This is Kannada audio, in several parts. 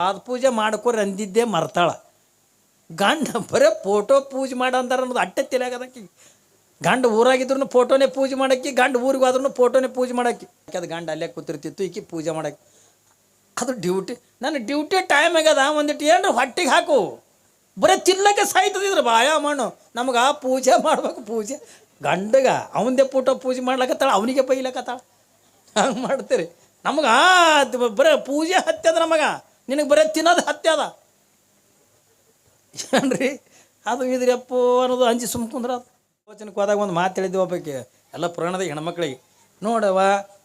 ಪಾದ ಪೂಜೆ ಮಾಡ್ಕೊರಿ ಅಂದಿದ್ದೇ ಮರ್ತಾಳ. ಗಂಡ ಬರೇ ಫೋಟೋ ಪೂಜೆ ಮಾಡ ಅಂತಾರ ಅನ್ನೋದು ಅಟ್ಟೆ ತಿಳಿಯಾಗದಕ್ಕೆ ಗಂಡ ಊರಾಗಿದ್ರು ಫೋಟೋನೇ ಪೂಜೆ ಮಾಡಕ್ಕೆ, ಗಂಡ ಊರಿಗೆ ಹೋದ್ರೂ ಫೋಟೋನೇ ಪೂಜೆ ಮಾಡಕ್ಕೆ. ಅದು ಗಂಡ ಅಲ್ಲೇ ಕೂತಿರ್ತಿತ್ತು, ಈಕಿ ಪೂಜೆ ಮಾಡಕ್ಕೆ. ಅದು ಡ್ಯೂಟಿ, ನನ್ನ ಡ್ಯೂಟಿ ಟೈಮ್ ಆಗ್ಯದ ಒಂದಿಟ್ಟು ಏನ್ರ ಹೊಟ್ಟಿಗೆ ಹಾಕು. ಬರೀ ತಿನ್ನಕ್ಕೆ ಸಾಯ್ತದಿದ್ರ ಬಾಯ ಮಣ್ಣು. ನಮಗೆ ಆ ಪೂಜೆ ಮಾಡ್ಬೇಕು ಪೂಜೆ. ಗಂಡಗ ಅವಂದೇ ಫೋಟೋ ಪೂಜೆ ಮಾಡ್ಲಕತ್ತಾಳ, ಅವನಿಗೆ ಬೈಲಕತ್ತಾಳ. ಹಂಗೆ ಮಾಡ್ತೀರಿ. ನಮಗೆ ಬರೀ ಪೂಜೆ ಹತ್ಯದ ನಮಗೆ. ನಿನಗೆ ಬರೀ ತಿನ್ನೋದು ಹತ್ಯದ ಏನ್ರಿ? ಅದು ಇದ್ರಪ್ಪು ಅನ್ನೋದು ಅಂಜಿ ಸುಮ್ಕುಂದ್ರ ಅದು. ಯೋಚನೆಗೆ ಹೋದಾಗ ಒಂದು ಮಾತು ಹೇಳಿದ್ವಿ ಒಬ್ಬಕ್ಕೆ ಎಲ್ಲ ಪುರಾಣದ ಹೆಣ್ಮಕ್ಳಿಗೆ. ನೋಡವ್ವ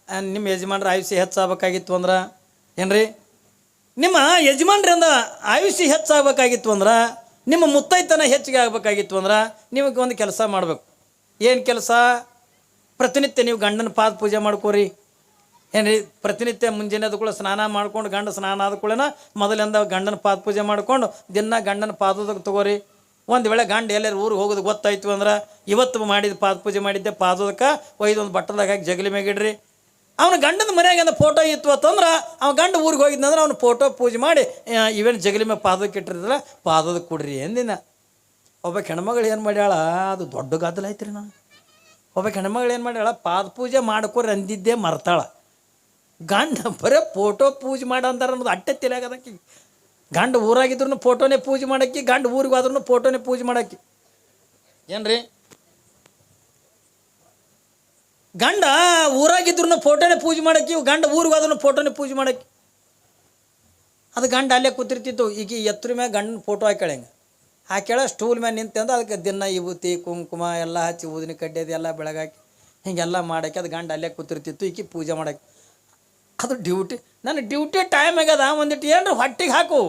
ಆ, ನಿಮ್ಮ ಯಜಮಾನ್ರ ಆಯುಷ್ಯ ಹೆಚ್ಚಾಗಬೇಕಾಗಿತ್ತು ಅಂದ್ರೆ ಏನ್ರಿ? ನಿಮ್ಮ ಯಜಮಾನ್ರಿಂದ ಆಯುಷ್ಯ ಹೆಚ್ಚಾಗಬೇಕಾಗಿತ್ತು ಅಂದ್ರೆ ನಿಮ್ಮ ಮುತ್ತೈತನ ಹೆಚ್ಚಿಗೆ ಆಗಬೇಕಾಗಿತ್ತು ಅಂದ್ರೆ ನಿಮಗೆ ಒಂದು ಕೆಲಸ ಮಾಡಬೇಕು. ಏನು ಕೆಲಸ? ಪ್ರತಿನಿತ್ಯ ನೀವು ಗಂಡನ ಪಾದ ಪೂಜೆ ಮಾಡ್ಕೋರಿ. ಏನ್ರಿ ಪ್ರತಿನಿತ್ಯ ಮುಂಜಾನೆ ಕೂಡ ಸ್ನಾನ ಮಾಡ್ಕೊಂಡು ಗಂಡ ಸ್ನಾನ ಆದ ಕೂಡಲೇ ಮೊದಲಿಂದ ಗಂಡನ ಪಾದ ಪೂಜೆ ಮಾಡ್ಕೊಂಡು ದಿನ ಗಂಡನ ಪಾದದಾಗ ತಗೋರಿ. ಒಂದು ವೇಳೆ ಗಂಡ ಎಲ್ಲರೂ ಊರಿಗೆ ಹೋಗೋದು ಗೊತ್ತಾಯ್ತು ಅಂದ್ರೆ ಇವತ್ತು ಮಾಡಿದ ಪಾದ ಪೂಜೆ ಮಾಡಿದ್ದೆ ಪಾದದಕ್ಕೆ ಒಯ್ದು ಒಂದು ಬಟ್ಟದಾಗ ಹಾಕಿ ಜಗಲಿ ಮೇಗಿಡ್ರಿ ಅವನ ಗಂಡನ ಮನೆಯಾಗ ಫೋಟೋ ಇತ್ತು ಅಂತಂದ್ರೆ ಅವ ಗಂಡ ಊರಿಗೆ ಹೋಗಿದ್ದಂದ್ರೆ ಅವ್ನ ಫೋಟೋ ಪೂಜೆ ಮಾಡಿ ಇವೇನು ಜಗಲಿ ಮೇಲೆ ಪಾದಕ್ಕೆ ಇಟ್ಟಿರ್ತಾರ ಪಾದದಕ್ಕೆ ಕೊಡ್ರಿ ಎಂದಿನ ಒಬ್ಬ ಕೆಣಮಗಳು ಏನು ಮಾಡ್ಯಾಳ, ಅದು ದೊಡ್ಡ ಗದ್ದಲ ರೀ ನಾನು ಒಬ್ಬ ಕೆಣಮಗಳು ಏನು ಮಾಡ್ಯಾಳ, ಪಾದ ಪೂಜೆ ಮಾಡ್ಕೊರಿ ಅಂದಿದ್ದೆ ಮರ್ತಾಳ. ಗಂಡ ಬರೀ ಫೋಟೋ ಪೂಜೆ ಮಾಡ ಅಂತಾರ ಅನ್ನೋದು ಅಟ್ಟೆ ತಿಳಿಯಾಗದಕ್ಕೆ ಗಂಡ ಊರಾಗಿದ್ರು ಫೋಟೋನೇ ಪೂಜೆ ಮಾಡಕ್ಕೆ, ಗಂಡ ಊರಿಗೆ ಆದ್ರೂ ಫೋಟೋನೇ ಪೂಜೆ ಮಾಡಕ್ಕೆ. ಏನ್ರಿ? ಗಂಡ ಊರಾಗಿದ್ರು ಫೋಟೋನೇ ಪೂಜೆ ಮಾಡಕ್ಕೆ, ಗಂಡ ಊರಿಗೆ ಹೋದ್ರೂ ಫೋಟೋನೇ ಪೂಜೆ ಮಾಡಕ್ಕೆ. ಅದು ಗಂಡ ಅಲ್ಲೇ ಕೂತಿರ್ತಿತ್ತು ಈಗ ಎತ್ತರ ಮ್ಯಾಗ ಗಂಡನ ಫೋಟೋ ಹಾಕೇಳೆ ಹಿಂಗೆ? ಹಾಕ್ಯಾಳ ಸ್ಟೂಲ್ ಮ್ಯಾಗ ನಿಂತಂದು ಅದಕ್ಕೆ ದಿನ ಇವುತಿ ಕುಂಕುಮ ಎಲ್ಲ ಹಚ್ಚಿ, ಊದಿನ ಕಡ್ಡೆದು ಎಲ್ಲ ಬೆಳಗಾಕಿ, ಹೀಗೆಲ್ಲ ಮಾಡಕ್ಕೆ, ಅದು ಗಂಡ ಅಲ್ಲೇ ಕೂತಿರ್ತಿತ್ತು, ಈಕಿ ಪೂಜೆ ಮಾಡಕ್ಕೆ. ಅದು ಡ್ಯೂಟಿ ನನ್ನ ಡ್ಯೂಟಿ ಟೈಮ್ ಆಗ್ಯದ ಒಂದಿಟ್ಟು ಏನ್ರ ಹೊಟ್ಟಿಗೆ ಹಾಕು.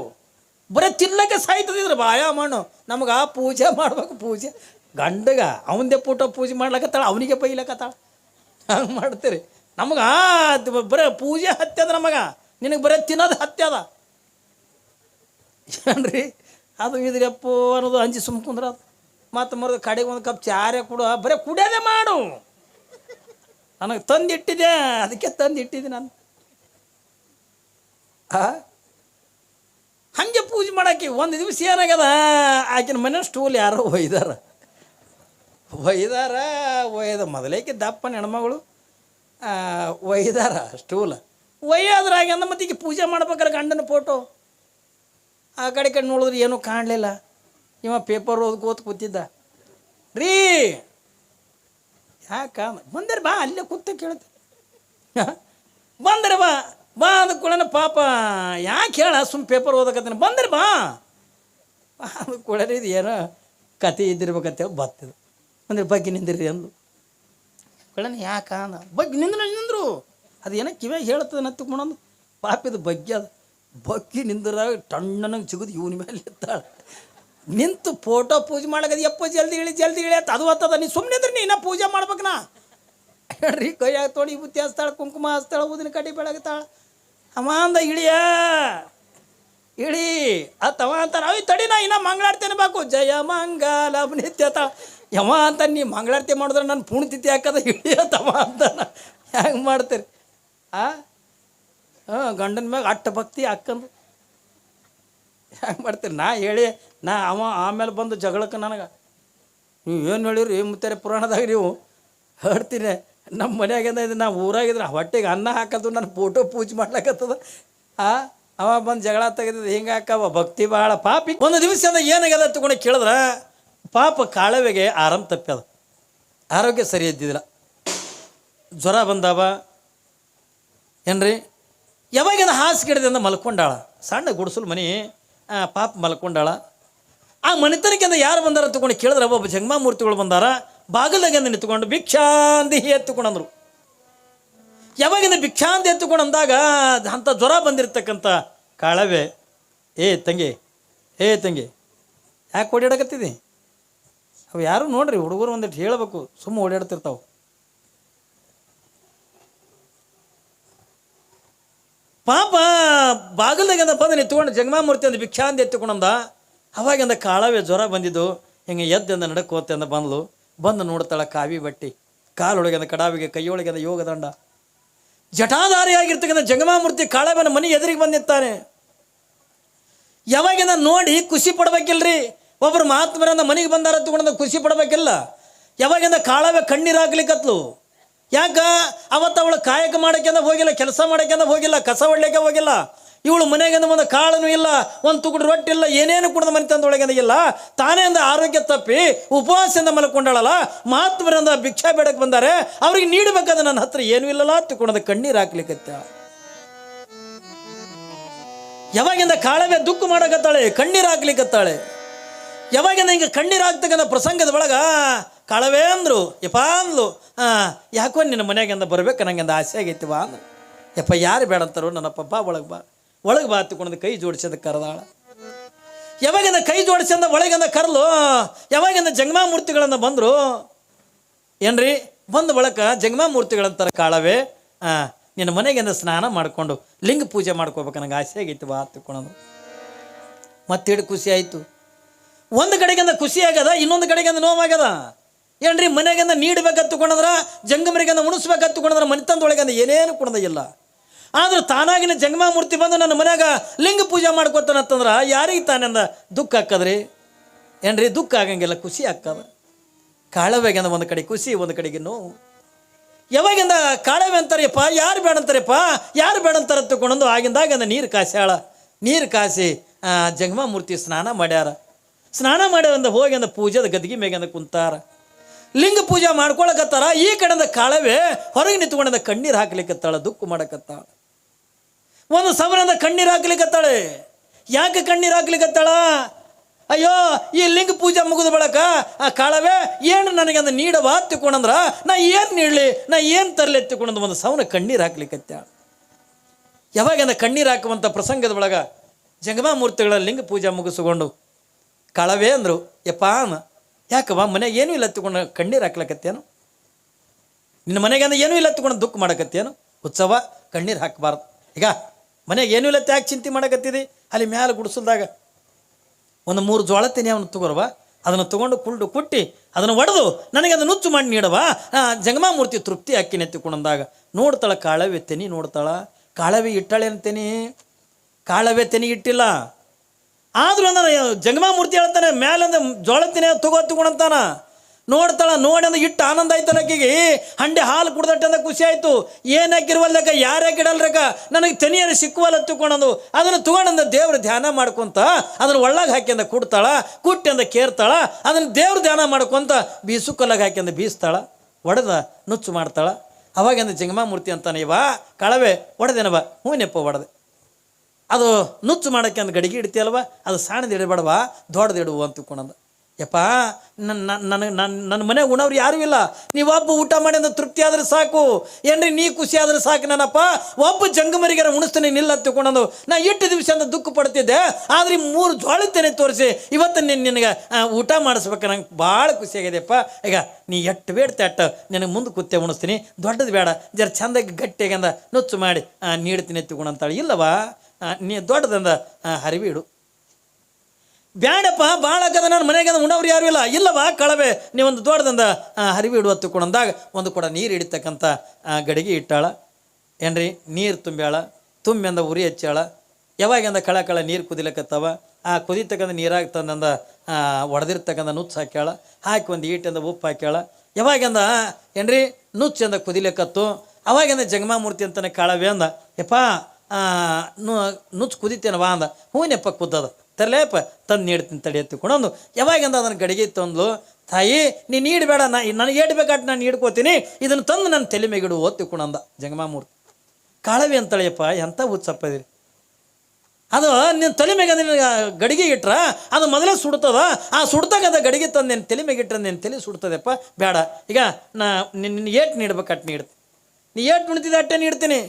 ಬರೀ ತಿನ್ನಕ್ಕೆ ಸಾಯ್ತದಿದ್ರ ಬಾಯ ಮಣ್ಣು. ನಮಗೆ ಆ ಪೂಜೆ ಮಾಡ್ಬೇಕು, ಪೂಜೆ. ಗಂಡಗ ಅವನದೇ ಫೋಟೋ ಪೂಜೆ ಮಾಡ್ಲಕತ್ತಾಳ, ಅವನಿಗೆ ಬೈಲಕತ್ತಾಳ. ಹಂಗೆ ಮಾಡ್ತೀರಿ. ನಮಗೆ ಬರೀ ಪೂಜೆ ಹತ್ಯದ ನಮಗೆ. ನಿನಗೆ ಬರೀ ತಿನ್ನೋದು ಹತ್ಯದ ಏನ್ರಿ? ಅದು ಇದ್ರಪ್ಪು ಅನ್ನೋದು ಅಂಜಿ ಅದು. ಮತ್ತು ಮರದ ಕಡೆಗೆ ಒಂದು ಕಪ್ ಚಾರೆ ಕೊಡು, ಬರೀ ಕುಡಿಯೋದೇ ಮಾಡು. ನನಗೆ ತಂದಿಟ್ಟಿದ್ದೆ ಅದಕ್ಕೆ ತಂದಿಟ್ಟಿದ್ದೆ ನಾನು. ಹಂಗೆ ಪೂಜೆ ಮಾಡಕ್ಕೆ ಒಂದು ದಿವಸ ಏನಾಗ್ಯದ? ಆಕಿನ ಮನೆ ಸ್ಟೂಲ್ ಯಾರೋ ಒಯ್ದಾರ. ಒಯ್ದಾರ, ಒಯ್ದ ಮೊದಲೇಕೆ ದಪ್ಪನ ಹೆಣ್ಮಗಳು. ಒಯ್ದಾರ ಸ್ಟೂಲ್ ಒಯ್ಯೋದ್ರಾಗ ಅಂದ ಮತ್ತೆ ಈಗ ಪೂಜೆ ಮಾಡ್ಬೇಕಾರೆ ಗಂಡನ ಫೋಟೋ ಆ ಕಡೆ ಕಡೆ ನೋಡಿದ್ರೆ ಏನೂ ಕಾಣಲಿಲ್ಲ. ಇವ ಪೇಪರ್ ಓದ್ ಕೂತ್ ಕೂತಿದ್ದ. ರೀ, ಯಾಕ ಬಂದರೆ ಬಾ, ಅಲ್ಲೇ ಕೂತ ಕೇಳ್ತೆ. ಬಂದರೆ ಬಾ. ಬಾ ಅಂದ ಕೂಡನ ಪಾಪ, ಯಾಕೆ ಹೇಳ, ಸುಮ್ ಪೇಪರ್ ಓದಕತ್ತೀನಿ, ಬಂದ್ರೆ ಬಾ. ಅಂದ ಕೂಡಲೇ ಇದು ಏನೋ ಕತೆ ಇದ್ದಿರ್ಬೇಕಂತೇಳಿ ಬರ್ತದೆ ಅಂದ್ರೆ ಬಗ್ಗೆ ನಿಂದಿರಿ ಅಂದು. ಕೂಡನ ಯಾಕ ಅಂದ, ಬಗ್ಗೆ ನಿಂದ್ರ, ನಿಂದ್ರು. ಅದು ಏನೋ ಕಿವ್ಯಾಗ ಹೇಳ್ತದೆ ಪಾಪ ಪಾಪಿದ ಬಗ್ಗೆ ಅದು. ಬಗ್ಗಿ ನಿಂದ್ರ ಟಣ್ಣನಂಗೆ ಸಿಗೋದು ಇವನ ಮೇಲೆ ಇರ್ತಾಳೆ. ನಿಂತು ಫೋಟೋ ಪೂಜೆ ಮಾಡಕದ ಯಪ್ಪ ಜಲ್ದಿ ಇಳಿ ಜಲ್ದಿ ಇಳಿ ಅಂತ ಅದು ಹತ್ತದ. ನೀ ಸುಮ್ಮನೆ ನಿಂದ್ರೆ ನೀ ಇನ್ನೂ ಪೂಜೆ ಮಾಡ್ಬೇಕನಾ ಹೇಳ್ರಿ, ಕೈಯಾಗ ತೋಡಿ ಬುತ್ತಿ ಹಚ್ತಾಳೆ, ಕುಂಕುಮ ಹಚ್ತಾಳ, ಊದಿನ ಕಡ್ಡಿ ಬೆಳಗ್ತಾಳ. ಅವ ಅಂದ ಇಳಿಯ. ಇಳಿ. ಅತ್ತವ ಅಂತಾರ ಅವ್ ತಡಿ ನಾ ಇನ್ನ ಮಂಗಳಾರತಿ ಅನ್ಬೇಕು. ಜಯ ಮಂಗಲ ನಿತ್ಯ ತ. ಯವ ಅಂತ ನೀ ಮಂಗಳಾರತಿ ಮಾಡಿದ್ರೆ ನನ್ನ ಪುಣ್ಯತಿಥಿ ಹಾಕದ ಇಳಿಯತ್ತವ ಅಂತ ಹೆಂಗೆ ಮಾಡ್ತೀರಿ? ಆ? ಹಾಂ, ಗಂಡನ ಮ್ಯಾಗ ಅಟ್ಟ ಭಕ್ತಿ ಹಾಕಂದು. ಹೆಂಗೆ ಮಾಡ್ತೀರಿ? ನಾ ಹೇಳಿ, ನಾ ಅವ ಆಮೇಲೆ ಬಂದು ಜಗಳಕ್ಕೆ ನನಗೆ. ನೀವು ಏನು ಹೇಳಿರಿ? ಮುತ್ತಾರೆ ಪುರಾಣದಾಗ ನೀವು ಹೇಳ್ತೀನಿ ನಮ್ಮ ಮನ್ಯಾಗಿಂದ ಇದು ನಾವು ಊರಾಗಿದ್ರೆ ಹೊಟ್ಟೆಗೆ ಅನ್ನ ಹಾಕೋದು ನನ್ನ ಫೋಟೋ ಪೂಜೆ ಮಾಡ್ಲಕತ್ತದ. ಆ, ಅವ ಬಂದು ಜಗಳ ತೆಗೆದಿದ್ದು ಹಿಂಗೆ ಹಾಕವ, ಭಕ್ತಿ ಭಾಳ ಪಾಪಿ. ಒಂದು ದಿವಸದ ಏನಾಗ್ಯದ ತಗೊಂಡು ಕೇಳಿದ್ರೆ, ಪಾಪ ಕಾಳವೆಗೆ ಆರಾಮ್ ತಪ್ಪ್ಯದ. ಆರೋಗ್ಯ ಸರಿ ಇದ್ದಿದ್ದಿಲ್ಲ. ಜ್ವರ ಬಂದಾವ. ಏನ್ರಿ? ಯಾವಾಗಿಂದ ಹಾಸಿಗೆಡದಿಂದ ಮಲ್ಕೊಂಡಾಳ? ಸಣ್ಣ ಗುಡಿಸಲು ಮನೆ ಪಾಪ ಮಲ್ಕೊಂಡಾಳ. ಆ ಮನೆತನಕ್ಕಿಂದ ಯಾರು ಬಂದಾರ ತಗೊಂಡು ಕೇಳಿದ್ರೆ, ಒಬ್ಬ ಜಂಗಮಾಮೂರ್ತಿಗಳು ಬಂದಾರ. ಬಾಗಿಲಾಗಿಂದ ನಿಂತ್ಕೊಂಡು ಭಿಕ್ಷಾಂದಿ ಎತ್ತುಕೊಂಡಂದರು. ಯಾವಾಗಿಂದ ಭಿಕ್ಷಾಂದಿ ಎತ್ತುಕೊಂಡು ಅಂದಾಗ ಅಂಥ ಜ್ವರ ಬಂದಿರತಕ್ಕಂಥ ಕಾಳವೆ, ಏ ತಂಗಿ ಏ ತಂಗಿ, ಯಾಕೆ ಓಡಾಡಕತ್ತಿದಿ? ಅವು ಯಾರು ನೋಡ್ರಿ, ಹುಡುಗರು ಒಂದಿಟ್ಟು ಹೇಳಬೇಕು, ಸುಮ್ಮ ಓಡಾಡ್ತಿರ್ತಾವೆ. ಪಾಪ ಬಾಗಿಲ್ದಾಗಿಂದ ಬಂದು ನಿಂತ್ಕೊಂಡು ಜಗಮಾಮೂರ್ತಿ ಅಂದ ಭಿಕ್ಷಾಂದಿ ಎತ್ತುಕೊಂಡಂದ ಅವಾಗಿಂದ ಕಾಳವೆ ಜ್ವರ ಬಂದಿದ್ದು, ಹಿಂಗೆ ಎದ್ದಿಂದ ನಡಕೋತೆ ಅಂದ, ಬಂದ್ಲು. ಬಂದು ನೋಡ್ತಾಳೆ ಕಾವಿ ಬಟ್ಟಿ. ಕಾಲೊಳಗಿಂದ ಕಡಾವಿಗೆ, ಕೈಯೊಳಗಿಂದ ಯೋಗದಂಡ ಜಟಾಧಾರಿಯಾಗಿರ್ತಕ್ಕಂಥ ಜಂಗಮಾಮೂರ್ತಿ ಕಾಳವನ ಮನೆ ಎದುರಿಗೆ ಬಂದಿರ್ತಾನೆ. ಯಾವಾಗಿಂದ ನೋಡಿ ಖುಷಿ ಪಡ್ಬೇಕಿಲ್ರಿ? ಒಬ್ಬರು ಮಹಾತ್ಮರಿಂದ ಮನೆಗೆ ಬಂದಾರ ತಗೊಂಡ ಖುಷಿ ಪಡ್ಬೇಕಿಲ್ಲ. ಯಾವಾಗಿಂದ ಕಾಳವೆ ಕಣ್ಣೀರು ಹಾಕ್ಲಿಕ್ಕತ್ಲು ಯಾಕ? ಅವತ್ತು ಅವಳು ಕಾಯಕ ಮಾಡಕ್ಕೆಂದ ಹೋಗಿಲ್ಲ, ಕೆಲಸ ಮಾಡಕ್ಕೆಂದ ಹೋಗಿಲ್ಲ, ಕಸ ಹೊಡ್ಲಿಕ್ಕೆ ಹೋಗಿಲ್ಲ. ಇವಳು ಮನೆಗಿಂದ ಒಂದು ಕಾಳನು ಇಲ್ಲ, ಒಂದು ತುಗುಡು ರೊಟ್ಟಿ ಇಲ್ಲ, ಏನೇನು ಕುಡಿದ ಮನೆ ತಂದೊಳಗಿಂದ ಇಲ್ಲ. ತಾನೇ ಅಂದ ಆರೋಗ್ಯ ತಪ್ಪಿ, ಉಪವಾಸದಿಂದ ಮಲ್ಕೊಂಡಾಳಲ್ಲ, ಮಹಾತ್ಮರಿಂದ ಭಿಕ್ಷಾ ಬೇಡಕ್ಕೆ ಬಂದಾರೆ, ಅವ್ರಿಗೆ ನೀಡಬೇಕಾದ ನನ್ನ ಹತ್ರ ಏನೂ ಇಲ್ಲಲ್ಲ ತಿಳ್ಕೊಂಡದ ಕಣ್ಣೀರು ಹಾಕ್ಲಿಕ್ಕತ್ತ. ಯಾವಾಗಿಂದ ಕಾಳವೇ ದುಃಖ ಮಾಡಕತ್ತಾಳೆ, ಕಣ್ಣೀರು ಹಾಕ್ಲಿಕ್ಕತ್ತಾಳೆ. ಯಾವಾಗಿಂದ ಹಿಂಗೆ ಕಣ್ಣೀರು ಹಾಕ್ತಕ್ಕಂಥ ಪ್ರಸಂಗದ ಒಳಗ ಕಾಳವೇ ಅಂದ್ರು, ಯಪ್ಪ ಅಂದ್ಲು ಹಾಂ ಯಾಕೋ ನಿನ್ನ ಮನೆಯಾಗಿಂದ ಬರ್ಬೇಕು ನಂಗಿಂದ ಆಸೆ ಆಗೈತಿ ಬಾ ಅಂದ್ರು. ಯಪ್ಪ, ಯಾರು ಬೇಡ ಅಂತಾರೋ ನನ್ನ ಪಪ್ಪ ಒಳಗೆ ಬಾ. ಒಳಗೆ ಬಾತುಕೊಂಡು ಕೈ ಜೋಡಿಸದ ಕರೆದಾಳ. ಯಾವಾಗಿಂದ ಕೈ ಜೋಡಿಸಿದ ಒಳಗಿಂದ ಕರಲು, ಯಾವಾಗಿಂದ ಜಂಗಮಾ ಮೂರ್ತಿಗಳನ್ನು ಬಂದರು? ಏನ್ರಿ? ಬಂದ ಒಳಕ ಜಂಗಮಾ ಮೂರ್ತಿಗಳಂತಾರೆ ಕಾಳವೆ. ನಿನ್ನ ಮನೆಗಿಂದ ಸ್ನಾನ ಮಾಡಿಕೊಂಡು ಲಿಂಗ ಪೂಜೆ ಮಾಡ್ಕೋಬೇಕು ನನಗೆ ಆಸೆ ಆಗೈತಿ, ಬಾ ತಿಳ್ಕೊಳೋದು ಮತ್ತಿಡು ಖುಷಿ ಆಯಿತು. ಒಂದು ಕಡೆಗಿಂದ ಖುಷಿ ಆಗ್ಯದ, ಇನ್ನೊಂದು ಕಡೆಗಿಂದ ನೋವಾಗ್ಯದ. ಏನ್ರಿ, ಮನೆಗಿಂದ ನೀಡ್ಬೇಕಂತ ತಗೊಂಡ್ರ ಜಂಗಮರಿಗಿಂದ ಉಣಿಸ್ಬೇಕಂತ ಮನೆ ಮನೆತಂದೊಳಗಿಂದ ಏನೇನು ಕೊಡೋದಿಲ್ಲ. ಆದ್ರೆ ತಾನಾಗಿನ ಜಂಗಮಾ ಮೂರ್ತಿ ಬಂದು ನನ್ನ ಮನ್ಯಾಗ ಲಿಂಗ ಪೂಜೆ ಮಾಡ್ಕೊತಾನಂತಂದ್ರೆ ಯಾರಿಗೆ ತಾನಂದ ದುಃಖ ಹಾಕದ್ರಿ? ಏನ್ರಿ ದುಃಖ ಆಗಂಗಿಲ್ಲ, ಖುಷಿ ಆಗ್ತದ ಕಾಳವೆಗಿಂದ ಒಂದು ಕಡೆ ಖುಷಿ, ಒಂದು ಕಡೆಗೆ ನೋವು. ಯಾವಾಗಿಂದ ಕಾಳವೆ ಅಂತಾರಪ್ಪ, ಯಾರು ಬೇಡ ಅಂತಾರಪ್ಪ, ಯಾರು ಬೇಡ ಅಂತಾರ ತಗೊಂಡು ಆಗಿಂದಾಗಿಂದ ನೀರು ಕಾಸ್ಯಾಳ ನೀರು ಕಾಸಿ ಜಂಗಮಾಮೂರ್ತಿ ಜಂಗಮ ಮೂರ್ತಿ ಸ್ನಾನ ಮಾಡ್ಯಾರ. ಸ್ನಾನ ಮಾಡ್ಯಾರಂದ ಹೋಗಿ ಅಂದ ಪೂಜೆದ ಗದ್ಗಿ ಮೇಗಂದ ಕುಂತಾರ. ಲಿಂಗ ಪೂಜೆ ಮಾಡ್ಕೊಳಕತ್ತಾರ, ಈ ಕಡೆಯಿಂದ ಕಾಳವೆ ಹೊರಗೆ ನಿಂತ್ಕೊಂಡ ಕಣ್ಣೀರು ಹಾಕ್ಲಿಕ್ಕತ್ತಾಳ ದುಃಖ ಮಾಡಕತ್ತಾಳ. ಒಂದು ಸಮರದ ಕಣ್ಣೀರು ಹಾಕ್ಲಿಕ್ಕತ್ತಾಳೆ ಯಾಕೆ ಕಣ್ಣೀರು ಹಾಕ್ಲಿಕ್ಕತ್ತಾಳ ಅಯ್ಯೋ, ಈ ಲಿಂಗ ಪೂಜೆ ಮುಗಿದ ಬಳಕ ಆ ಕಾಳವೇ ಏನು ನನಗೆ ಅಂದ ನೀಡವ ತಿಕೊಂಡಂದ್ರ ನಾ ಏನು ನೀಡಲಿ? ನಾ ಏನು ತರಲಿ ತಿಳ್ಕೊಂಡ್ ಒಂದು ಸವನ ಕಣ್ಣೀರು ಹಾಕ್ಲಿಕ್ಕತ್ತಾಳ ಯಾವಾಗಿಂದ ಕಣ್ಣೀರು ಹಾಕುವಂಥ ಪ್ರಸಂಗದ ಒಳಗ ಜಂಗಮಾ ಮೂರ್ತಿಗಳ ಲಿಂಗ ಪೂಜೆ ಮುಗಿಸ್ಕೊಂಡು ಕಾಳವೇ ಅಂದರು, ಯಪ್ಪ ಯಾಕವ್ವ ಮನೆಗೆ ಏನೂ ಇಲ್ಲ ತಗೊಂಡು ಕಣ್ಣೀರು ಹಾಕ್ಲಕತ್ತೇನು? ನಿನ್ನ ಮನೆಗೆ ಅಂದ್ರೆ ಏನೂ ಇಲ್ಲ ತಗೊಂಡು ದುಃಖ ಮಾಡಕತ್ತೇನು? ಉತ್ಸವ, ಕಣ್ಣೀರು ಹಾಕಬಾರ್ದು. ಈಗ ಮನೆಗೆ ಏನೂ ಇಲ್ಲ ತ್ಯಾಗ ಚಿಂತೆ ಮಾಡಕತ್ತಿದಿ ಅಲ್ಲಿ ಮ್ಯಾಲೆ ಗುಡಿಸಲ್ದಾಗ ಒಂದು ಮೂರು ಜೋಳ ತಿನ್ನಿ ಅವನು ತಗೋರವ. ಅದನ್ನು ತಗೊಂಡು ಕುಳ್ಳು ಕುಟ್ಟಿ ಅದನ್ನು ಒಡೆದು ನನಗೆ ಅದನ್ನು ನುಚ್ಚು ಮಾಡಿ ನೀಡವ ಆ, ಜಂಗಮಾ ಮೂರ್ತಿ ತೃಪ್ತಿ ಹಾಕಿ ಎತ್ತಿಕೊಂಡಂದಾಗ ನೋಡ್ತಾಳ ಕಾಳವೆ ತೆನಿ ನೋಡ್ತಾಳ. ಕಾಳವೆ ಇಟ್ಟಾಳೆ ಅಂತೇನಿ ಕಾಳವೆ ತೆನಿ ಇಟ್ಟಿಲ್ಲ. ಆದರೂ ಅಂದ್ರೆ ಜಂಗಮಾ ಮೂರ್ತಿ ಹೇಳ್ತಾನೆ ಮ್ಯಾಲಂದ ಜೋಳ ತಿನ್ನ ತಗೋ ತಗೊಂಡಂತಾನ. ನೋಡ್ತಾಳ ನೋಡಿ ಇಟ್ಟು ಆನಂದ ಆಯ್ತು ಆಕಿಗೆ ಹಂಡೆ ಹಾಲು ಕುಡ್ದಟ್ಟಂದ ಖುಷಿ ಆಯ್ತು. ಏನು ಹಾಕಿರ್ವಲ್ದಕ್ಕ ಯಾರು ಹಾಕಿಡಲ್ರಕ್ಕ? ನನಗೆ ತೆನಿಯರು ಸಿಕ್ಕುವಲ್ಲ ತುಕೊಂಡು ಅದನ್ನು ತಗೊಂಡಂದ ದೇವ್ರ ಧ್ಯಾನ ಮಾಡ್ಕೊಂತ, ಅದನ್ನು ಒಳ್ಳಾಗ ಹಾಕ್ಯಂದ ಕುಡ್ತಾಳ ಕುಟ್ಟಿಂದ ಕೇರ್ತಾಳ, ಅದನ್ನು ದೇವ್ರ ಧ್ಯಾನ ಮಾಡ್ಕೊಂತ ಬೀಸು ಕಲ್ಲಾಗ ಹಾಕ್ಯಂದ ಬೀಸ್ತಾಳ, ಒಡೆದ ನುಚ್ಚು ಮಾಡ್ತಾಳ. ಅವಾಗಿಂದ ಜಂಗಮಾ ಮೂರ್ತಿ ಅಂತಾನೆ, ಇವ, ಕಳವೆ ಒಡೆದೇನವ ಹೂನೆಪ್ಪ ಒಡೆದೆ. ಅದು ನುಚ್ಚು ಮಾಡೋಕ್ಕೆ ಅಂದ್ ಗಡಿಗೆ ಇಡ್ತೀಯಲ್ವ ಅದು ಸಾಣದ ಇಡಬೇಡವ ದೊಡ್ಡದು ಇಡುವು ಅಂತ ತಿಳ್ಕೊಂಡಂದ. ಯಪ್ಪ ನನ್ನ ನನಗೆ ನನ್ನ ನನ್ನ ಮನೆಗೆ ಉಣವ್ರು ಯಾರೂ ಇಲ್ಲ. ಒಬ್ಬ ಊಟ ಮಾಡಿ ಅಂದ್ರೆ ತೃಪ್ತಿ ಆದ್ರೆ ಸಾಕು. ಏನ್ರಿ ನೀ ಖುಷಿ ಆದ್ರೆ ಸಾಕು ನನ್ನಪ್ಪ ಒಬ್ಬ ಜಂಗಮರಿಗಾರ ಉಣಿಸ್ತೇನೆ ನಿಲ್ಲ ತಿಳ್ಕೊಂಡು ನಾ ಎಷ್ಟು ದಿವಸ ಅಂತ ದುಃಖ ಪಡ್ತಿದ್ದೆ. ಆದ್ರೆ ಮೂರು ಜೋಳತ್ತೇನೆ ತೋರಿಸಿ ಇವತ್ತು ನೀನು, ನಿನಗೆ ಊಟ ಮಾಡಿಸ್ಬೇಕು ನಂಗೆ ಭಾಳ ಖುಷಿಯಾಗಿದೆಯಪ್ಪ ಈಗ ನೀ ಎಟ್ಟು ಬೇಡ್ತೆ ಅಟ್ಟು ನಿನಗೆ ಮುಂದೆ ಕೂತೆ ಉಣಿಸ್ತೀನಿ. ದೊಡ್ಡದು ಬೇಡ. ಜರ ಚಂದಾಗಿ ಗಟ್ಟಿಯಾಗಂದ ನುಚ್ಚು ಮಾಡಿ ನೀಡ್ತೀನಿ ನೀಡ್ತೀನಿ ಅಂತಾಳೆ. ಇಲ್ಲವಾ? ನೀ ದೊಡ್ಡದಂದ ಹರಿವಿಡು ಬ್ಯಾಡಪ್ಪ ಭಾಳ ನನ್ನ ಮನೆಗೆ ಉಣವ್ರು ಯಾರು ಇಲ್ಲ. ಇಲ್ಲವಾ ಕಳವೆ, ನೀವೊಂದು ದೊಡ್ಡದಂದ ಹರಿವಿ ಹರಿವಿ ಕೂಡ ಒಂದು ಕೂಡ ನೀರು ಹಿಡಿತಕ್ಕಂಥ ಗಡಿಗೆ ಇಟ್ಟಾಳ. ಏನ್ರಿ? ನೀರು ತುಂಬ್ಯಾಳ ತುಂಬಿಂದ ಉರಿ ಹಚ್ಚಾಳ ಯಾವಾಗಿಂದ ಕಳ ಕಳ ನೀರು ಕುದಿಲಕತ್ತವ, ಆ ಕುದಿತಕ್ಕಂಥ ನೀರಾಗ ತಂದಂದ ಒಡೆದಿರ್ತಕ್ಕಂಥ ನುಚ್ಚು ಹಾಕ್ಯಾಳ. ಹಾಕಿ ಒಂದು ಈಟಿಂದ ಉಪ್ಪು ಹಾಕ್ಯಾಳ. ಯಾವಾಗಿಂದ ಏನ್ರಿ? ನುಚ್ಚಂದ ಕುದಿಲಕತ್ತು. ಅವಾಗಿಂದ ಜಗಮಾಮೂರ್ತಿ ಅಂತಾನೆ ಕಾಳವೆ ಅಂದ, ಯಪ್ಪ ನುಚ್ಚು ಕುದಿತೇನವಾ ಅಂದ. ಹೂನೆಪ್ಪ ಕುದ್ದದ. ತರಲೇಪ ತಂದು ನೀಡ್ತೀನಿ ತಡಿ ಎತ್ತಿಕೊಂಡು ಯಾವಾಗಿಂದ ಅದನ್ನು ಗಡಿಗೆ ತಂದು ತಾಯಿ, ನೀ ನೀಡಬೇಡ, ನಾ ನನಗೆ ಏಟ್ ನಾನು ನೀಡ್ಕೋತೀನಿ, ಇದನ್ನು ತಂದು ನನ್ನ ತಲೆ ಮೇಗಿಡು ಕುಣಂದ ಜಂಗಮಾ ಜಂಗಮಾಮೂರ್ತಿ. ಕಾಳವಿ ಅಂತಳೆಯಪ್ಪ ಎಂಥ ಉತ್ಸಪ್ಪ ಇದ್ರಿ. ಅದು ನಿನ್ನ ತಲೆ ಮೇಗ ಗಡಿಗೆ ಇಟ್ರ, ಅದು ಮೊದಲೇ ಸುಡ್ತದ, ಆ ಸುಡ್ತಾಗದ ಗಡಿಗೆ ತಂದು ನಿನ್ನ ತಲೆ ಮೇಗಿಟ್ರೆ ನಿನ್ನ ತಲೆ ಸುಡ್ತದೆಪ್ಪ ಬೇಡ ಈಗ ನಾ ನಿನ್ನ ಏಟ್ ನೀಡ್ಬೇಕು ಅಟ್ ನೀಡ್ತೀನಿ. ನೀ ಏಟ್ ನುಡ್ತಿದ್ದೆ ಅಟ್ಟೆ ನೀಡ್ತೀನಿ.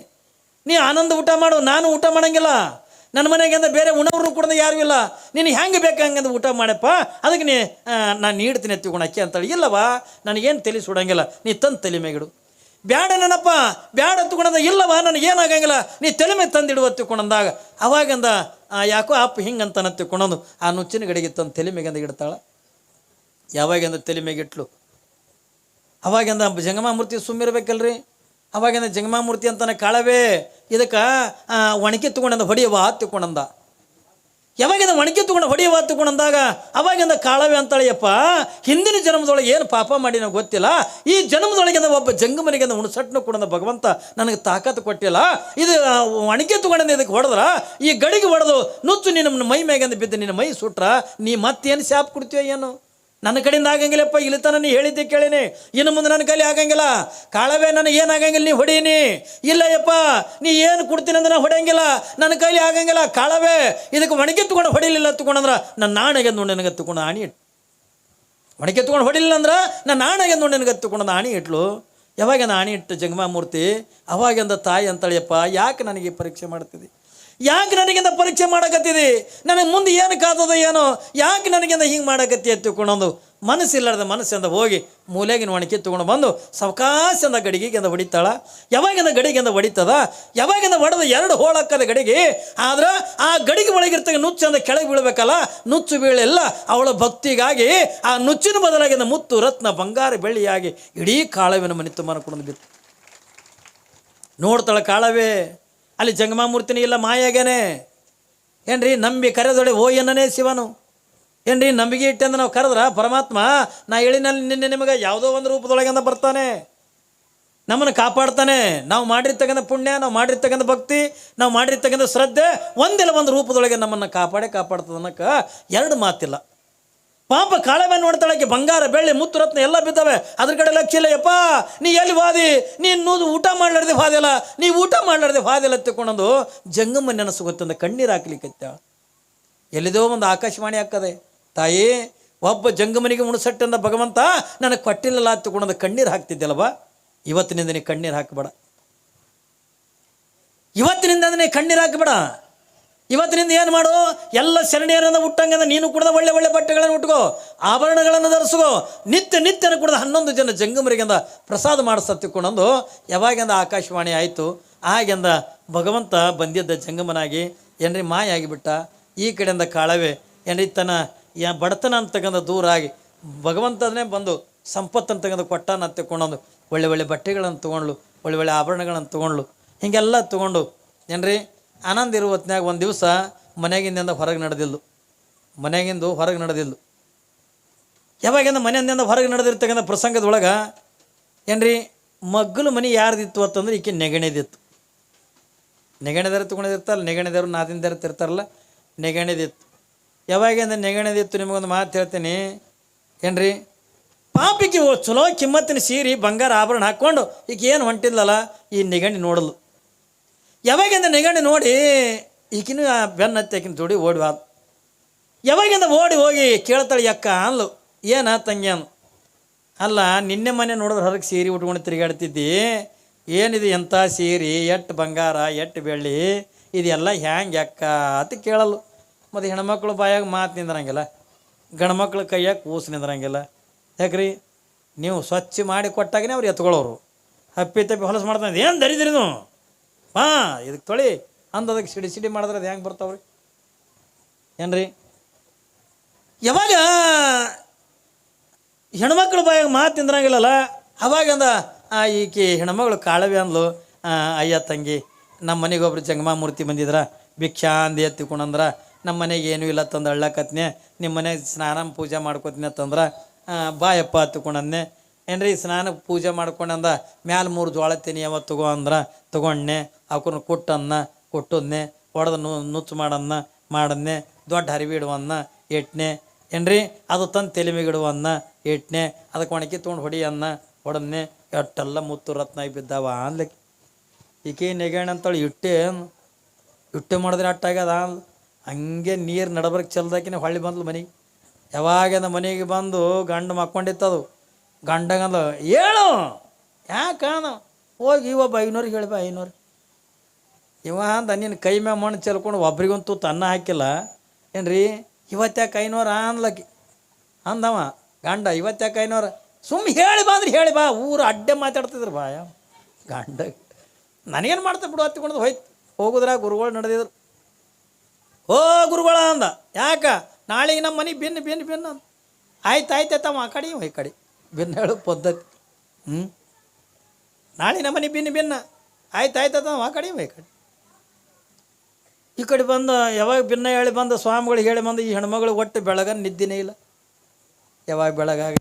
ನೀ ಆನಂದ ಊಟ ಮಾಡು, ನಾನು ಊಟ ಮಾಡಂಗಿಲ್ಲ. ನನ್ನ ಮನೆಗೆ ಬೇರೆ ಉಣವ್ರು ಕೂಡ ಯಾರು ಇಲ್ಲ. ನೀನು ಹೆಂಗೆ ಬೇಕು ಹಂಗಂದು ಊಟ ಮಾಡಪ್ಪ. ಅದಕ್ಕೆ ನೀ ನಾನು ನೀಡ್ತೀನಿ ಎತ್ತಿ ಗುಣಕ್ಕೆ ಅಂತೇಳಿ. ಇಲ್ಲವಾ ನನಗೇನು ತಲೆ ಸುಡಂಗಿಲ್ಲ. ನೀ ತಂದು ತಲೆ ಮೇಗಿಡು ಬ್ಯಾಡ ನೆನಪ್ಪ, ಬ್ಯಾಡ ತಗೊಂಡಂದ ಇಲ್ಲವ ನನಗೇನಾಗಂಗಿಲ್ಲ. ನೀ ತಲೆ ಮೇಲೆ ತಂದಿಡುವ ತಿಳ್ಕೊಂಡಂದಾಗ ಅವಾಗಂದ ಯಾಕೋ ಅಪ್ಪ ಹಿಂಗಂತನ ತಿಳ್ಕೊಂಡಂದು ಆ ನುಚ್ಚಿನ ಗಡಿಗೆ ತಂದು ತಲೆ ಮೇಗಂದ ಇಡ್ತಾಳ. ಯಾವಾಗಂದ ತಲೆ ಮೇಗಿಟ್ಲು ಅವಾಗಂದ ಜಂಗಮಾಮೂರ್ತಿ ಸುಮ್ಮಿರ್ಬೇಕಲ್ರಿ. ಅವಾಗಿಂದ ಜಗಮಾಮೂರ್ತಿ ಅಂತಾನೆ ಕಾಳವೇ, ಇದಕ್ಕೆ ಒಣಕೆ ತಗೊಂಡಂದ ಹೊಡಿಯವ ತಿಳ್ಕೊಂಡಂದ. ಯಾವಾಗಿಂದ ಒಣಕೆ ತಗೊಂಡು ಹೊಡೆಯುವ ತಗೊಂಡಂದಾಗ ಅವಾಗಿಂದ ಕಾಳವೆ ಅಂತಾಳೆಯಪ್ಪ ಹಿಂದಿನ ಜನ್ಮದೊಳಗೆ ಏನು ಪಾಪ ಮಾಡಿ ನನಗೆ ಗೊತ್ತಿಲ್ಲ, ಈ ಜನ್ಮದೊಳಗಿಂದ ಒಬ್ಬ ಜಂಗಮನಿಗಿಂದ ಉಣಸಟ್ನು ಕೊಡಂದ ಭಗವಂತ ನನಗೆ ತಾಕತ್ತು ಕೊಟ್ಟಿಲ್ಲ, ಇದು ಒಣಕೆ ತಗೊಂಡಿಂದ ಇದಕ್ಕೆ ಹೊಡೆದ್ರ, ಈ ಗಡಿಗೆ ಹೊಡೆದು ನುಚ್ಚು ನಿನ್ನ ಮೈ ಮ್ಯಾಗಿಂದ ಬಿದ್ದು ನಿನ್ನ ಮೈ ಸುಟ್ರ, ನೀ ಮತ್ತೇನು ಶಾಪ್ ಕೊಡ್ತೀಯ ಏನು? ನನ್ನ ಕಡೆಯಿಂದ ಆಗಂಗಿಲ್ಲಪ್ಪ ಇಲ್ಲಿ ತನ ನೀ ಹೇಳಿದ್ದೆ ಕೇಳೀನಿ. ಇನ್ನು ಮುಂದೆ ನನ್ನ ಕೈಲಿ ಆಗಂಗಿಲ್ಲ. ಕಾಳವೇ ನನಗೆ ಆಗಂಗಿಲ್ಲ, ನೀ ಹೊಡೀನಿ. ಇಲ್ಲ ಯಪ್ಪ ನೀ ಏನು ಕೊಡ್ತೀನಿ ಅಂದ್ರೆ ನಾನು ಹೊಡೆಯಂಗಿಲ್ಲ. ನನ್ನ ಕೈಲಿ ಆಗಂಗಿಲ್ಲ, ಕಾಳವೇ. ಇದಕ್ಕೆ ಒಣಗಿ ತಗೊಂಡು ಹೊಡಿಲಿಲ್ಲ ತಗೊಂಡಂದ್ರೆ ನನ್ನ ನಾಣೆಗೆ ನೋಡಿ ನನಗೆ ತಗೊಂಡು ಆಣಿ ಒಣಗಿ ತಗೊಂಡು ಹೊಡಿಲಿಲ್ಲ ಅಂದ್ರೆ ನನ್ನ ನಾಣೆಗೆ ನೋಡಿ ನನಗೆ ತಗೊಂಡು ಆಣಿ ಇಟ್ಲು. ಯಾವಾಗ ಆಣಿ ಇಟ್ಟು ಜಂಗಮಾಮೂರ್ತಿ? ಅವಾಗಿಂದ ತಾಯಿ ಅಂತಳಿಯಪ್ಪ ಯಾಕೆ ನನಗೆ ಪರೀಕ್ಷೆ ಮಾಡ್ತಿದ್ದಿ ಯಾಕೆ ನನಗಿಂದ ಪರೀಕ್ಷೆ ಮಾಡಕತ್ತಿದಿ ನನಗೆ ಮುಂದೆ ಏನು ಕಾದದ ಏನೋ? ಯಾಕೆ ನನಗಿಂದ ಹಿಂಗೆ ಮಾಡಕತ್ತಿ ಅಂತ ತಿಳ್ಕೊಂಡೊಂದು ಮನಸ್ಸಿಲ್ಲದ ಮನಸ್ಸಿಂದ ಹೋಗಿ ಮೂಲೆಗಿನ ಒಣಕಿ ತೊಗೊಂಡು ಬಂದು ಸಾವಕಾಶದಿಂದ ಗಡಿಗೆಗಿಂದ ಹೊಡಿತಾಳ. ಯಾವಾಗಿಂದ ಗಡಿಗೆಂದ ಹೊಡಿತದ? ಯಾವಾಗಿಂದ ಹೊಡೆದ ಎರಡು ಹೋಳಕ್ಕದ ಗಡಿಗೆ? ಆದ್ರೆ ಆ ಗಡಿಗೆ ಒಳಗಿರ್ತಕ್ಕ ನುಚ್ಚಂದ ಕೆಳಗೆ ಬೀಳಬೇಕಲ್ಲ? ನುಚ್ಚು ಬೀಳಿಲ್ಲ. ಅವಳ ಭಕ್ತಿಗಾಗಿ ಆ ನುಚ್ಚಿನ ಬದಲಾಗಿಂದ ಮುತ್ತು ರತ್ನ ಬಂಗಾರ ಬೆಳ್ಳಿಯಾಗಿ ಇಡೀ ಕಾಳವಿನ ಮನೆ ತುಂಬ ಬಿತ್ತು. ನೋಡ್ತಾಳೆ ಕಾಳವೇ ಅಲ್ಲಿ ಜಂಗಮಾಮೂರ್ತಿನೇ ಇಲ್ಲ ಮಾಯಾಗೇನೆ ಏನ್ರಿ, ನಂಬಿ ಕರೆದೊಡೆ ಓ ಎನ್ನನೇ ಶಿವನು. ಏನ್ರಿ, ನಂಬಿಕೆ ಇಟ್ಟಂದ ನಾವು ಕರೆದ್ರ, ಪರಮಾತ್ಮ, ನಾ ಹೇಳಿನಲ್ಲಿ ನಿನ್ನೆ ನಿಮಗೆ ಯಾವುದೋ ಒಂದು ರೂಪದೊಳಗಿಂದ ಬರ್ತಾನೆ. ನಮ್ಮನ್ನು ಕಾಪಾಡ್ತಾನೆ. ನಾವು ಮಾಡಿರ್ತಕ್ಕಂಥ ಪುಣ್ಯ, ನಾವು ಮಾಡಿರ್ತಕ್ಕಂಥ ಭಕ್ತಿ, ನಾವು ಮಾಡಿರ್ತಕ್ಕಂಥ ಶ್ರದ್ಧೆ, ಒಂದಿಲ್ಲ ಒಂದು ರೂಪದೊಳಗೆ ನಮ್ಮನ್ನು ಕಾಪಾಡೇ ಕಾಪಾಡ್ತದೆ ಅನ್ನಕ್ಕೆ ಎರಡು ಮಾತಿಲ್ಲ. ಪಾಪ ಕಾಳವೆ ನೋಡ್ತಾಳಕ್ಕೆ ಬಂಗಾರ, ಬೆಳ್ಳಿ, ಮುತ್ತು, ರತ್ನ ಎಲ್ಲ ಬಿದ್ದಾವೆ. ಅದ್ರ ಕಡೆ ಲಕ್ಷ ಇಲ್ಲ, ಯಪ್ಪ, ನೀ ಎಲ್ಲಿ ವಾದಿ? ನೀನು ಊಟ ಮಾಡ್ಲಾರ್ದೆ ವಾದಿಲ್ಲ ನೀ ಊಟ ಮಾಡ್ಲಾರ್ದೆ ವಾದಿಲ್ಲ ತಿಳ್ಕೊಂಡೊಂದು ಜಂಗಮ್ಮ ನೆನಸು ಗೊತ್ತಂದ ಕಣ್ಣೀರು ಹಾಕ್ಲಿಕ್ಕೆ ಎಲ್ಲಿದೋ ಒಂದು ಆಕಾಶವಾಣಿ ಹಾಕದೆ, ತಾಯಿ, ಒಬ್ಬ ಜಂಗಮನಿಗೆ ಮುಣಸಟ್ಟಂದ ಭಗವಂತ, ನನಗೆ ಕೊಟ್ಟಿಲ್ಲಲ್ಲ ತಿಕ್ಕೊಂಡು ಕಣ್ಣೀರು ಹಾಕ್ತಿದ್ದೆಲ್ಲವ ಇವತ್ತಿನಿಂದ ನೀ ಕಣ್ಣೀರು ಹಾಕಬೇಡ. ಇವತ್ತಿನಿಂದ ನೀ ಕಣ್ಣೀರು ಹಾಕಬೇಡ. ಇವತ್ತಿನಿಂದ ಏನು ಮಾಡು? ಎಲ್ಲ ಸೆರಣಿಯರನ್ನು ಹುಟ್ಟಂಗೆ ನೀನು ಕೂಡ ಒಳ್ಳೆ ಒಳ್ಳೆ ಬಟ್ಟೆಗಳನ್ನು ಉಟ್ಕೋ, ಆಭರಣಗಳನ್ನು ಧರಿಸ್ಕೋ, ನಿತ್ಯ ನಿತ್ಯನ ಕೂಡ ಹನ್ನೊಂದು ಜನ ಜಂಗಮರಿಗಿಂದ ಪ್ರಸಾದ ಮಾಡಿಸತ್ತಿಕೊಂಡು ಯಾವಾಗಿಂದ ಆಕಾಶವಾಣಿ ಆಯಿತು, ಆಗಿಂದ ಭಗವಂತ ಬಂದಿದ್ದ ಜಂಗಮನಾಗಿ ಏನ್ರಿ ಮಾಯ ಆಗಿಬಿಟ್ಟ? ಈ ಕಡೆಯಿಂದ ಕಾಳವೆ, ಏನ್ರಿ ತನ್ನ ಯಾ ಬಡತನ ಅಂತಕ್ಕಂಥ ದೂರ ಆಗಿ ಭಗವಂತನೇ ಬಂದು ಸಂಪತ್ತು ಅಂತಕ್ಕಂಥ ಕೊಟ್ಟನ ತಗೊಂಡು ಒಳ್ಳೆ ಒಳ್ಳೆ ಬಟ್ಟೆಗಳನ್ನು ತೊಗೊಂಡ್ಳು, ಒಳ್ಳೆ ಒಳ್ಳೆ ಆಭರಣಗಳನ್ನು ತೊಗೊಂಡ್ಳು. ಹೀಗೆಲ್ಲ ತೊಗೊಂಡು ಏನ್ರಿ ಆನಂದ ಇರುವ ಹೊತ್ನ್ಯಾಗ ಒಂದು ದಿವಸ ಮನೆಗಿಂದ ಹೊರಗೆ ನಡೆದಿಲ್ಲು. ಮನೆಗಿಂದು ಹೊರಗೆ ನಡೆದಿಲ್ಲು. ಯಾವಾಗಿಂದ ಮನೆಯಿಂದ ಹೊರಗೆ ನಡೆದಿರ್ತಕ್ಕಂಥ ಪ್ರಸಂಗದೊಳಗೆ ಏನ್ರಿ, ಮಗ್ಗಲು ಮನೆ ಯಾರ್ದಿತ್ತು ಅಂತಂದ್ರೆ ಈಕೆ ನೆಗಣೆದಿತ್ತು. ನೆಗಣೆದಾರ ತೊಗೊಂಡಿರ್ತಾರಲ್ಲ ನೆಗಣೆದಾರು ನಾದಿಂದ ತಿರ್ತಾರಲ್ಲ, ನೆಗಣೆದಿತ್ತು. ಯಾವಾಗಿಂದ ನೆಗಣೆದಿತ್ತು ನಿಮಗೊಂದು ಮಾತು ಹೇಳ್ತೀನಿ. ಏನ್ರಿ, ಪಾಪಿಗೆ ಚಲೋ ಕಿಮ್ಮತ್ತಿನ ಸೀರೆ ಬಂಗಾರ ಆಭರಣ ಹಾಕ್ಕೊಂಡು ಈಗ ಏನು ಹೊಂಟಿಲ್ಲಲ್ಲ, ಈ ನೆಗಣಿ ನೋಡಲು ಯಾವಾಗಿಂದ ನೆಗಣ್ಣು ನೋಡಿ, ಈಕಿನ ಬೆನ್ನ ಹತ್ತಿ ಆಕಿನ ಜೋಡಿ ಓಡಿ ಹೋದ ಯಾವಾಗಿಂದ ಓಡಿ ಹೋಗಿ ಕೇಳ್ತಾಳೆ, ಯಕ್ಕ, ಅನ್ಲು, ಏನ ತಂಗಿ ಅಲ್ಲ, ನಿನ್ನೆ ಮನೆ ನೋಡಿದ್ರೆ ಹೊರಗೆ ಸೀರೆ ಉಟ್ಕೊಂಡು ತಿರುಗಾಡ್ತಿದ್ದಿ. ಏನಿದೆ ಎಂಥ ಸೀರೆ ಎಟ್ಟು ಬಂಗಾರ ಎಟ್ಟು ಬೆಳ್ಳಿ, ಇದೆಲ್ಲ ಹ್ಯಾಂಗೆ ಅಕ್ಕ ಅಂತ ಕೇಳಲು ಮತ್ತು ಹೆಣ್ಮಕ್ಳು ಬಾಯಾಗ ಮಾತು ನಿಂದ್ರಂಗಿಲ್ಲ. ಗಂಡ್ಮಕ್ಳ ಕೈಯಾಗ ಕೂಸು ನಿಂದ್ರಂಗಿಲ್ಲ. ಯಾಕ್ರಿ? ನೀವು ಸ್ವಚ್ಛ ಮಾಡಿ ಕೊಟ್ಟಾಗನೇ ಅವ್ರು ಎತ್ಕೊಳ್ಳೋರು ಹಪ್ಪಿ ತಪ್ಪಿ ಹೊಲಸು ಮಾಡ್ತಾನೆ. ಏನು ದರಿದ್ರಿ ನೀವು? ಹಾಂ, ಇದಕ್ಕೆ ತೊಳಿ. ಅಂದ ಅದಕ್ಕೆ ಸಿಡಿ ಸಿಡಿ ಮಾಡಿದ್ರೆ ಅದು ಹೆಂಗೆ ಬರ್ತಾವ್ರಿ? ಏನ್ರಿ? ಯಾವಾಗ ಹೆಣ್ಮಕ್ಳು ಬಾಯಾಗ ಮಾತು ತಿಂದ್ರಂಗಿಲ್ಲಲ್ಲ ಅವಾಗಂದ ಈಕಿ ಹೆಣ್ಮಗಳು ಕಾಳವಿ ಅಂದ್ಲು. ಅಯ್ಯ ತಂಗಿ ನಮ್ಮ ಮನೆಗೆ ಒಬ್ರು ಜಂಗಮಾಮೂರ್ತಿ ಬಂದಿದ್ರ ಭಿಕ್ಷಾ ಅಂದಿ ಎತ್ತಿಕೊಂಡಂದ್ರ ನಮ್ಮ ಮನೆಗೆ ಏನೂ ಇಲ್ಲ ತಂದು ಅಳ್ಳಕತ್ನೆ ನಿಮ್ಮ ಮನೆಗೆ ಸ್ನಾನ ಪೂಜೆ ಮಾಡ್ಕೊತೀನಿ ಅಂತಂದ್ರೆ ಬಾಯಪ್ಪ ಹತ್ತುಕೊಂಡನ್ನೆ ಏನ್ರಿ, ಸ್ನಾನ ಪೂಜೆ ಮಾಡ್ಕೊಂಡಂದ, ಮ್ಯಾಲ ಮೂರು ಜೋಳ ತಿನ್ನಿ ಯಾವತ್ತು ತಗೋ ಅಂದ್ರೆ, ತಗೊಂಡ್ನೆ. ಅವಕನ್ನ ಕೊಟ್ಟನ್ನ, ಕೊಟ್ಟದ್ನೆ ಹೊಡೆದು ನುಚ್ಚು ಮಾಡನ್ನ, ಮಾಡನ್ನೆ, ದೊಡ್ಡ ಹರಿವಿ ಇಡುವನ್ನ ಎಟ್ನೆ. ಏನ್ರಿ? ಅದು ತಂದು ತಲೆ ಮೇಲೆ ಇಡುವನ್ನ ಎಟ್ನೆ. ಅದಕ್ಕೆ ಒಣಗಿ ತೊಗೊಂಡು ಹೊಡಿಯನ್ನ ಹೊಡನ್ನೆ ಎಟ್ಟೆಲ್ಲ ಮುತ್ತು ರತ್ನ ಬಿದ್ದಾವ ಅನ್ಲಿಕ್ಕೆ ಈಕೆ ನೆಗೆಣ ಅಂತೇಳಿ ಇಟ್ಟೆ ಇಟ್ಟೆ ಮಾಡಿದ್ರೆ ಅಟ್ಟಾಗ್ಯದ. ಹಂಗೆ ನೀರು ನಡಬರ್ಕ್ ಚೆಲ್ದಾಕಿನ ಹೊಳ್ಳಿ ಬಂದ್ಲು ಮನೆಗೆ. ಯಾವಾಗಿಂದ ಮನೆಗೆ ಬಂದು ಗಂಡು ಮಕ್ಕೊಂಡಿತ್ತದು. ಗಂಡಗಂದ ಹೇಳು, ಯಾಕೆ? ಹೋಗಿ ಒಬ್ಬ ಐನೂರಿಗೆ ಹೇಳಿ ಬಾ ಐನೂರು ಇವ ಅಂದ ನಿನ್ನ ಕೈ ಮ್ಯಾಗ ಮಣ್ಣು ಚೆಲ್ಕೊಂಡು ಒಬ್ರಿಗಂತೂ ತನ್ನ ಹಾಕಿಲ್ಲ. ಏನ್ರಿ? ಇವತ್ತ್ಯಾಕೆ ಕೈನೋರ? ಅಂದ್ಲಕ್ಕಿ ಅಂದವ, ಗಂಡ ಇವತ್ತ್ಯಾಕೆ ಐನೋರ ಸುಮ್ಮ ಹೇಳಿ ಬಾ ಅಂದ್ರೆ ಹೇಳಿ ಬಾ, ಊರು ಅಡ್ಡೆ ಮಾತಾಡ್ತಿದ್ರು ಬಾ ಗಂಡ, ನನಗೇನು ಮಾಡ್ತಾ ಬಿಡು ಹತ್ತಿಕೊಂಡು ಹೋಯ್ತು. ಹೋಗುದ್ರ ಗುರುಗಳು ನಡೆದಿದ್ರು. ಓ ಗುರುಗಳ ಅಂದ, ಯಾಕ? ನಾಳೆಗೆ ನಮ್ಮ ಮನೆ ಬಿನ್ನು ಬಿನ್ನು ಬಿನ್ನು ಅಂದ. ಆಯ್ತು ಆಯ್ತು ಆ ಕಡೆ ಹೋಯ್ ಕಡೆ. ಬಿನ್ನು ಹೇಳು ಪದ್ಧತಿ. ಹ್ಞೂ ನಾಳೆ ನಮ್ಮ ಮನೆ ಬಿನ್ನು ಬಿನ್ನ ಆಯ್ತು ಆಯ್ತು ಆ ಕಡೆ ಹೋಯ್ ಕಡೆ. ಈ ಕಡೆ ಬಂದು, ಯಾವಾಗ ಭಿನ್ನ ಹೇಳಿ ಬಂದು ಸ್ವಾಮಿಗಳಿಗೆ ಹೇಳಿ ಬಂದು, ಈ ಹೆಣ್ಮಗಳು ಒಟ್ಟು ಬೆಳಗ ನಿದ್ದಿನೇ ಇಲ್ಲ. ಯಾವಾಗ ಬೆಳಗಾಗಿ